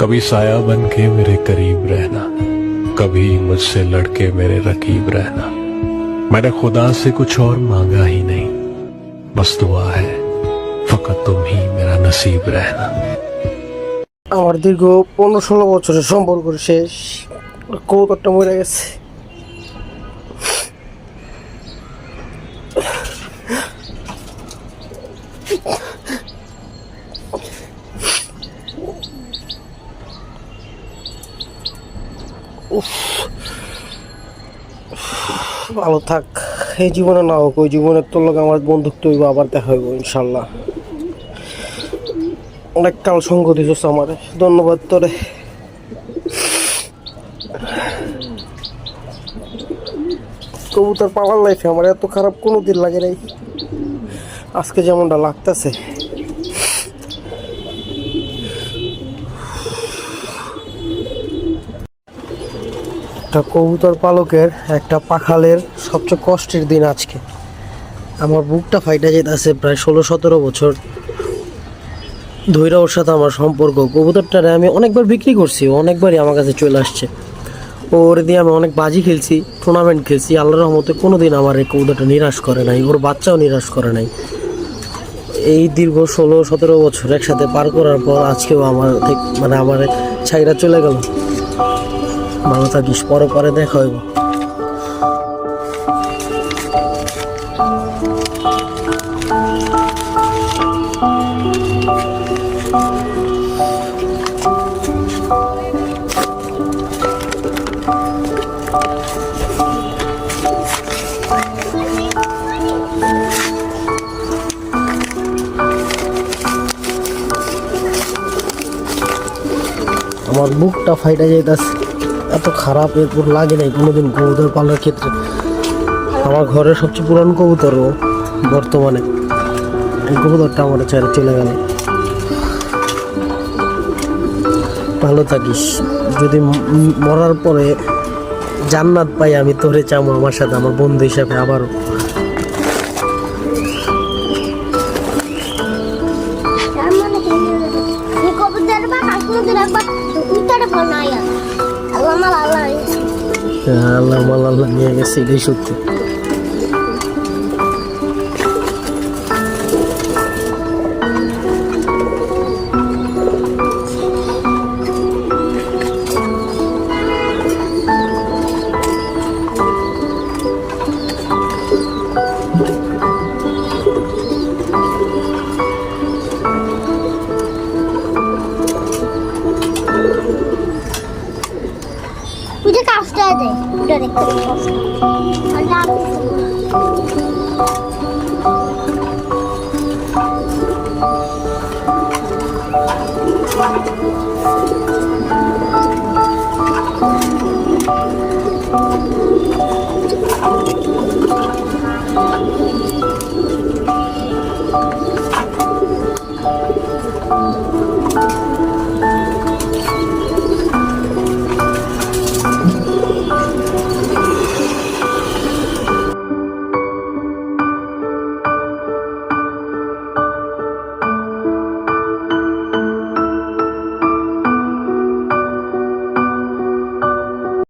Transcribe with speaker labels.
Speaker 1: कभी साया बन के मेरे करीब रहना कभी मुझसे लड़के मेरे रकीब रहना मैंने खुदा से कुछ और मांगा ही नहीं बस दुआ है फकत तुम ही मेरा नसीब रहना
Speaker 2: আমার দীর্ঘ পনেরো ষোলো বছরের সম্পর্ক শেষ কৌতরটা মরে গেছে ভালো থাক। এই জীবনে না হোক, ওই জীবনের তোর লোক আমার বন্ধুত্ব হইব, আবার দেখা হইব, ইনশাল্লাহ। অনেক কাল সঙ্গ দিছস আমার, ধন্যবাদ তোরে। কবুতর পাওয়ার লাইফে আমার এত খারাপ কোনো দিন লাগে নাই। আজকে যেমনটা লাগতেছে। একটা কবুতর পালকের, একটা পাখালের সবচেয়ে কষ্টের দিন আজকে। আমার বুকটা ফাইটা যেতেছে প্রায় ষোলো সতেরো বছর ধৈরা ওর সাথে আমার সম্পর্ক। কবুতরটারে আমি অনেকবার বিক্রি করছি অনেকবারই আমার কাছে চলে আসছে। ওর দিয়ে আমি অনেক বাজি খেলছি টুর্নামেন্ট খেলছি, আল্লাহর রহমতে কোনো দিন আমার এই কবুতরটা নিরাশ করে নাই, ওর বাচ্চাও নিরাশ করে নাই। এই দীর্ঘ ষোলো সতেরো বছর একসাথে পার করার পর আজকেও আমার মানে আমার ছাইরা চলে গেল। ভালো থাকিস পরে পরে দেখা হইব। আমার বুকটা ফাইটা যাইতাছে। এত খারাপ, এরপর লাগে নাই কোনোদিন কবুতর পালার ক্ষেত্রে। আমার ঘরের সবচেয়ে পুরানো কবুতরও বর্তমানে। এই কবুতরটা আমার ছেড়ে চলে গেল। ভালো থাকিস। যদি মরার পরে জান্নাত পাই, আমি তোরে চামো আমার সাথে, আমার বন্ধু হিসাবে আবারও।
Speaker 3: হ্যাঁ, আল্লাহ মাল আল্লাহ
Speaker 2: নিয়ে গেছে এটাই সত্যি।
Speaker 3: 해야 돼. 그러니까. 원래 앞에서.